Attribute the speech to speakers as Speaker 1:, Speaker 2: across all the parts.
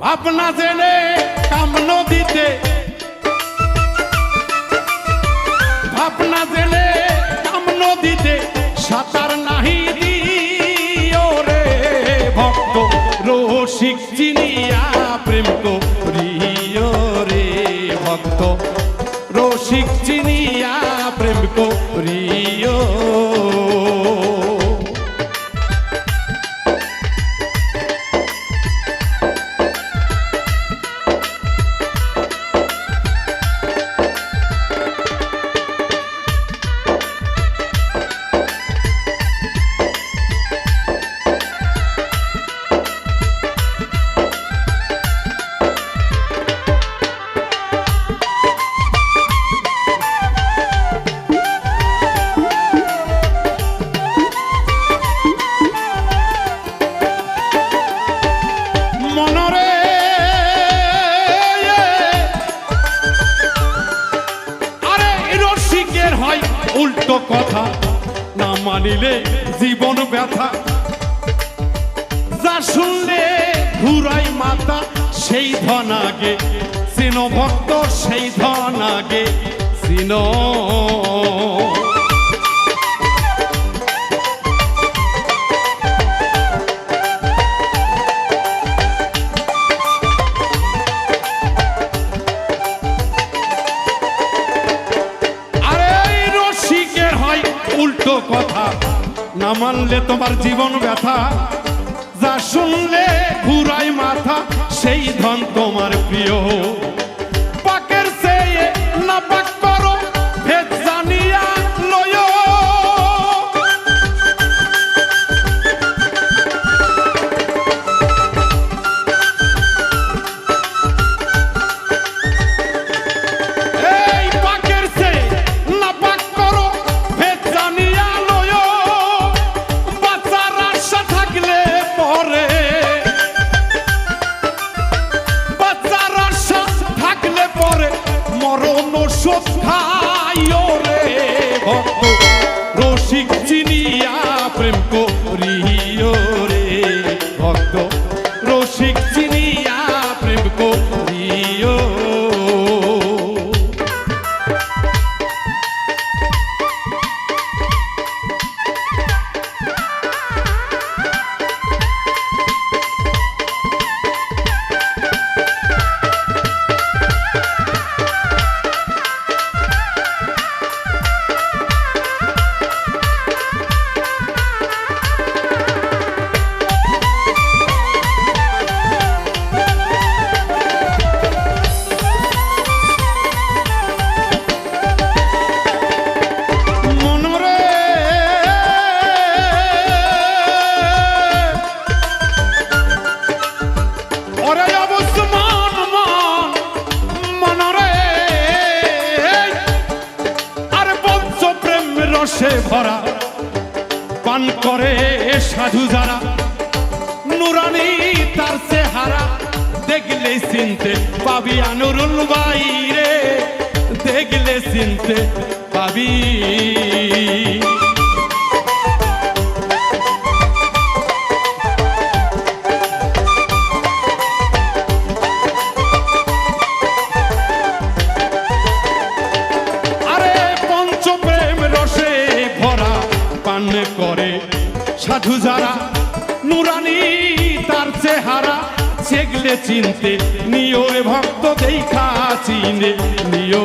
Speaker 1: ভাবনা জেনে কাম নদীতে ভাবনা জেনে কাম নদীতে সাঁতার নাহি দিও রে ভক্ত, রসিক চিনিয়া প্রেম করিও উল্টো কথা না মানিলে জীবন ব্যথা। যা শুনলে ঘুরাই মাতা, সেই ধন আগে। চিনো ভক্ত সেই ধন আগে। সিন উল্টো কথা। না মানলে তোমার জীবন ব্যথা। যা শুনলে ঘুরাই মাথা, সেই ধন তোমার প্রিয়। পাকের চেয়ে না পাক রসে ভরা। পান করে সাধু যারা। নুরানি তার চেহারা দেখলে চিনতে পাবি আনুরুল বাইরে দেখলে চিনতে পাবি। সাধু যারা নুরানি তার চেহারা সেগলে চিনতে নিও ভক্ত দেখা চিনে নিও।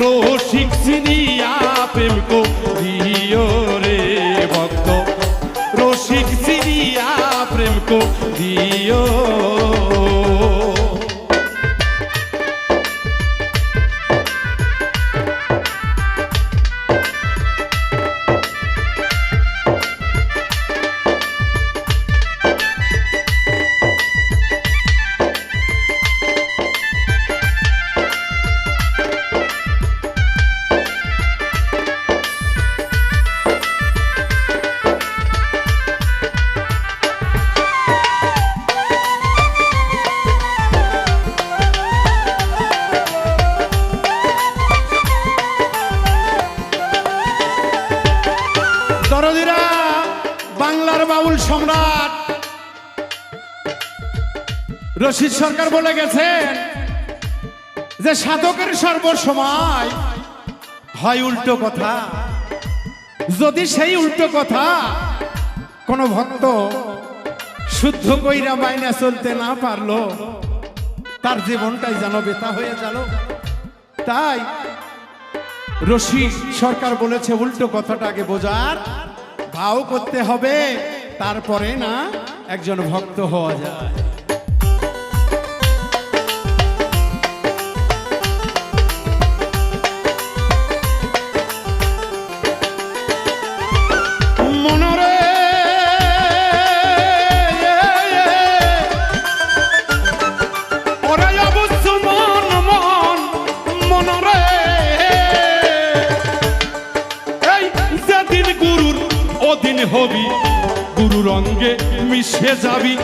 Speaker 1: রসিক চিনিয়া প্রেম করিও সরকার বাউল সম্রাট। রশিদ সরকার বলে গেছেন যে সাধকের সর্বসময় হয় উল্টো কথা। যদি সেই উল্টো কথা কোন ভক্ত শুদ্ধ কইরা বাইনা চলতে না পারল, তার জীবনটাই যেন বেতা হয়ে গেল। তাই রশিদ সরকার বলেছে উল্টো কথাটাকে বোঝার। ভাও করতে হবে তারপরে না একজন ভক্ত হওয়া যায়। হবি, গুরুর অঙ্গে মিশে যাবি।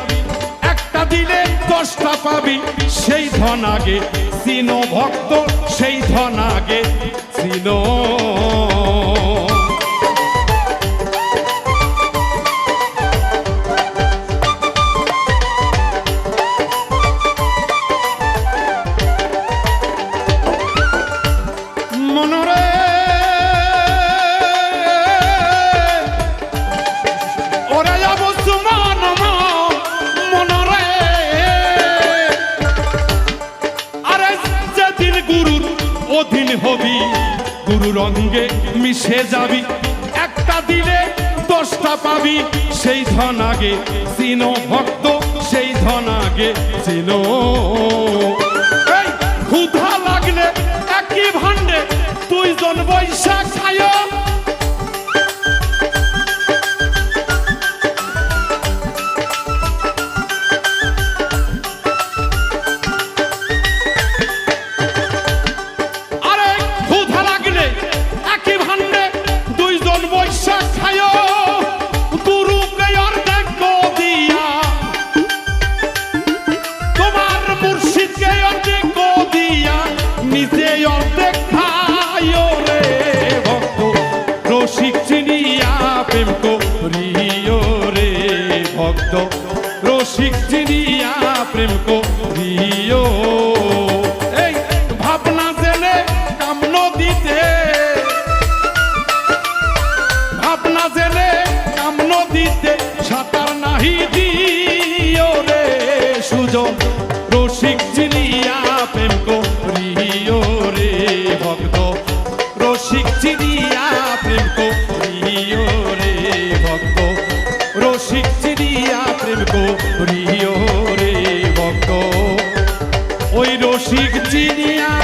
Speaker 1: একটা দিলে দশটা পাবি, সেই ধন আগে। চিনো ভক্ত, সেই ধন আগে। চিনো। মনরে অঙ্গে মিশে যাবি। একটা দিলে দশটা পাবি। সেই ধন আগে চিনো ভক্ত, সেই ধন আগে চিনো ভক্ত রসিক চিনিয়া প্রেম করিও। এই ভাবনা জেনে কামন দিতে। ভাবনা জেনে কামন দিতে, সাঁতার নাহি দিও রে সুজন। রসিক চিনিয়া প্রেম করিও Chiquitinha